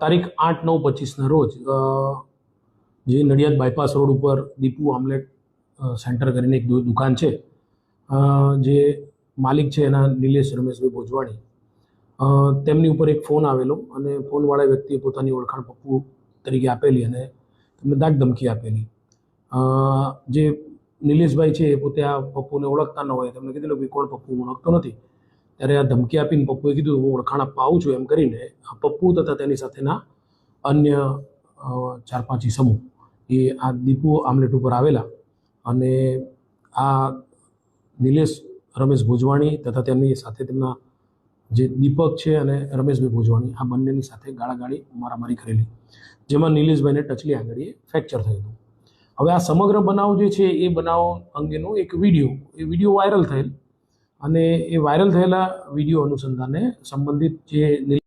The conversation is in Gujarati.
તારીખ આઠ નવ પચીસના રોજ જે નડિયાદ બાયપાસ રોડ ઉપર દીપુ આમલેટ સેન્ટર કરીને એક દુકાન છે. જે માલિક છે એના નિલેશ રમેશભાઈ ભોજવાણી. તેમની ઉપર એક ફોન આવેલો અને ફોનવાળા વ્યક્તિએ પોતાની ઓળખાણ પપ્પુ તરીકે આપેલી અને તેમને દાગ ધમકી આપેલી. જે નિલેશભાઈ છે એ પોતે આ પપ્પુને ઓળખતા ન હોય તેમણે કીધેલું કે કોણ પપ્પુ ઓળખતો નથી. ત્યારે આ ધમકી આપીને પપ્પુએ કીધું, હું ઓળખાણ આપવા છું, એમ કરીને આ પપ્પુ તથા તેની સાથેના અન્ય ચાર પાંચ સમૂહ એ આ દીપુ આમલેટ ઉપર આવેલા અને આ નિલેશ, રમેશ ભોજવાણી તથા તેમની સાથે તેમના જે દીપક છે અને રમેશભાઈ ભોજવાણી, આ બંનેની સાથે ગાળાગાળી મારામારી કરેલી, જેમાં નિલેશભાઈને ટચલી આંગળીએ ફ્રેક્ચર થયેલું. હવે આ સમગ્ર બનાવ જે છે એ બનાવ અંગેનો એક વીડિયો, એ વીડિયો વાયરલ થયેલ અને એ વાયરલ થયેલા વીડિયો અનુસંધાને સંબંધિત જે